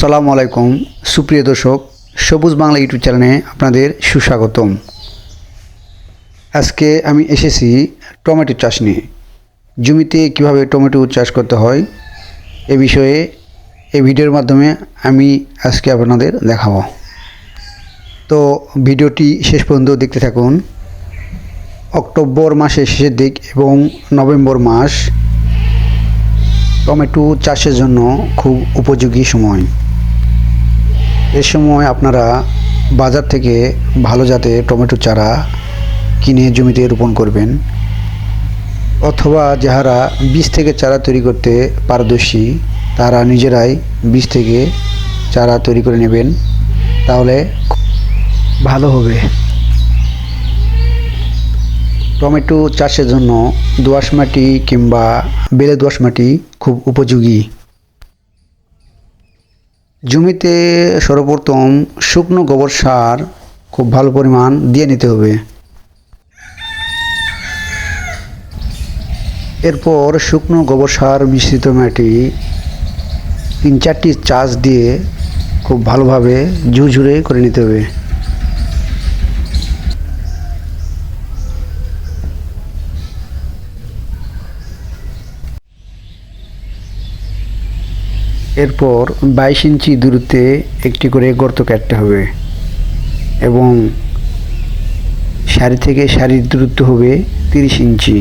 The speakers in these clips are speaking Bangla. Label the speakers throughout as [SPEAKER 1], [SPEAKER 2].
[SPEAKER 1] সালামু আলাইকুম। সুপ্রিয় দর্শক, সবুজ বাংলা ইউটিউব চ্যানেলে আপনাদের সুস্বাগতম। আজকে আমি এসেছি টমেটো চাষ নিয়ে। জমিতে কীভাবে টমেটো চাষ করতে হয়, এ বিষয়ে এই ভিডিওর মাধ্যমে আমি আজকে আপনাদের দেখাবো। তো ভিডিওটি শেষ পর্যন্ত দেখতে থাকুন। অক্টোবর মাসের শেষের দিক এবং নভেম্বর মাস টমেটো চাষের জন্য খুব উপযোগী সময়। এ সময় আপনারা বাজার থেকে ভালো জাতের টমেটো চারা কিনে জমিতে রোপণ করবেন, অথবা যাহারা বীজ থেকে চারা তৈরি করতে পারদর্শী, তারা নিজেরাই বীজ থেকে চারা তৈরি করে নেবেন, তাহলে ভালো হবে। টমেটো চাষের জন্য দোআঁশ মাটি কিংবা বেলে দোআঁশ মাটি খুব উপযোগী। জমিতে সর্বপ্রথম শুকনো গোবর সার খুব ভালো পরিমাণ দিয়ে নিতে হবে। এরপর শুকনো গোবর সার, মিশ্রিত মাটি তিন চারটি চাষ দিয়ে খুব ভালোভাবে ঝুরঝুরে করে নিতে হবে। এরপর বাইশ ইঞ্চি দূরত্বে একটি করে গর্ত কাটতে হবে এবং সারি থেকে সারির দূরত্ব হবে তিরিশ ইঞ্চি।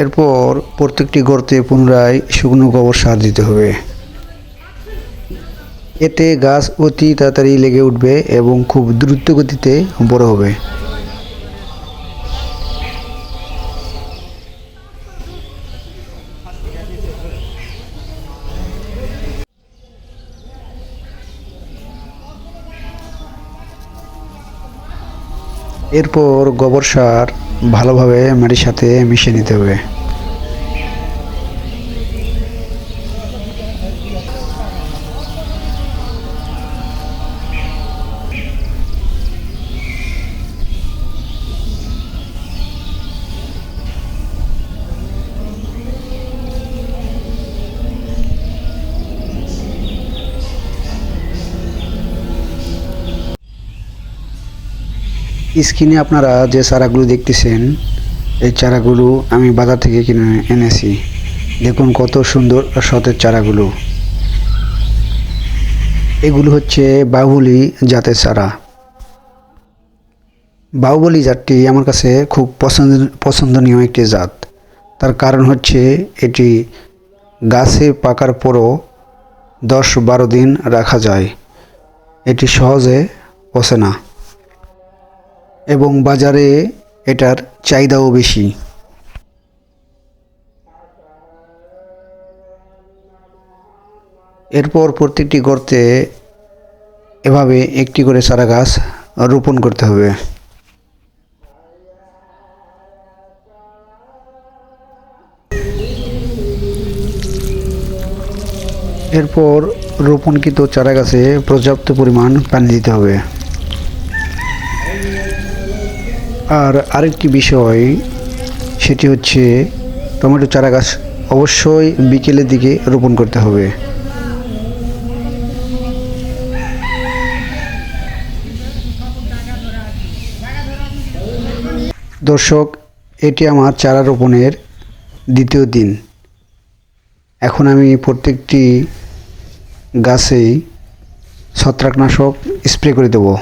[SPEAKER 1] এরপর প্রত্যেকটি গর্তে পুনরায় শুকনো গোবর সার দিতে হবে। এতে গাছ অতি তাড়াতাড়ি লেগে উঠবে এবং খুব দ্রুত গতিতে বড় হবে। এরপর গোবর সার ভালোভাবে মাটির সাথে মিশিয়ে নিতে হবে। স্ক্রিনে আপনারা যে চারাগুলো দেখতেছেন, এই চারাগুলো আমি বাজার থেকে কিনে এনেছি। দেখুন কত সুন্দর সতেজ চারাগুলো। এগুলো হচ্ছে বাহুবলি জাতের চারা। বাহুবলি জাতটি আমার কাছে খুব পছন্দ, পছন্দনীয় একটি জাত। তার কারণ হচ্ছে এটি গাছে পাকার পরও দশ বারো দিন রাখা যায়। এটি সহজে পচে না। এবং বাজারে এটার চাহিদাও বেশি। এরপর প্রত্যেকটি গর্তে এভাবে একটি করে চারা গাছ রোপণ করতে হবে। এরপর রোপণকৃত চারা গাছে পর্যাপ্ত পরিমাণ পানি দিতে হবে। আর আরেকটি বিষয়, সেটি হচ্ছে টমেটো চারা গাছ অবশ্যই বিকেলের দিকে রোপণ করতে হবে। দর্শক, এটি আমার চারা রোপণের দ্বিতীয় দিন। এখন আমি প্রত্যেকটি গাছেই ছত্রাকনাশক স্প্রে করে দেবো।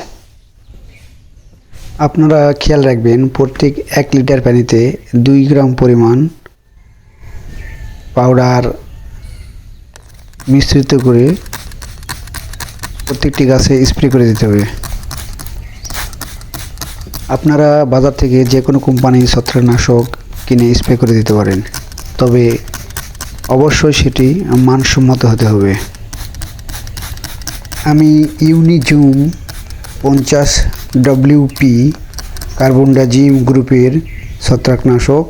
[SPEAKER 1] আপনারা খেয়াল রাখবেন, প্রত্যেক এক লিটার পানিতে দুই গ্রাম পরিমাণ পাউডার মিশ্রিত করে প্রত্যেকটি গাছে স্প্রে করে দিতে হবে। আপনারা বাজার থেকে যে কোনো কোম্পানির ছত্রাকনাশক কিনে স্প্রে করে দিতে পারেন। তবে অবশ্যই সেটি মানসম্মত হতে হবে। আমি ইউনিজুম পঞ্চাশ ডব্লিউপি কার্বনডাজিম গ্রুপের ছত্রাকনাশক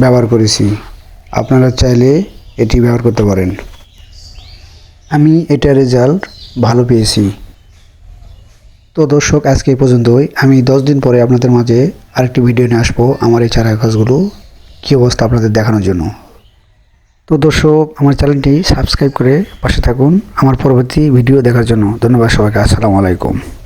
[SPEAKER 1] ব্যবহার করেছি। আপনারা চাইলে এটি ব্যবহার করতে পারেন। আমি এটার রেজাল্ট ভালো পেয়েছি। তো দর্শক, আজকে এই পর্যন্তই। আমি দশ দিন পরে আপনাদের মাঝে আরেকটি ভিডিও নিয়ে আসব আমার এই চারা গাছগুলো কী অবস্থা আপনাদের দেখানোর জন্য। তো দর্শক, আমার চ্যানেলটি সাবস্ক্রাইব করে পাশে থাকুন। আমার পরবর্তী ভিডিও দেখার জন্য ধন্যবাদ সবাইকে। আসসালামু আলাইকুম।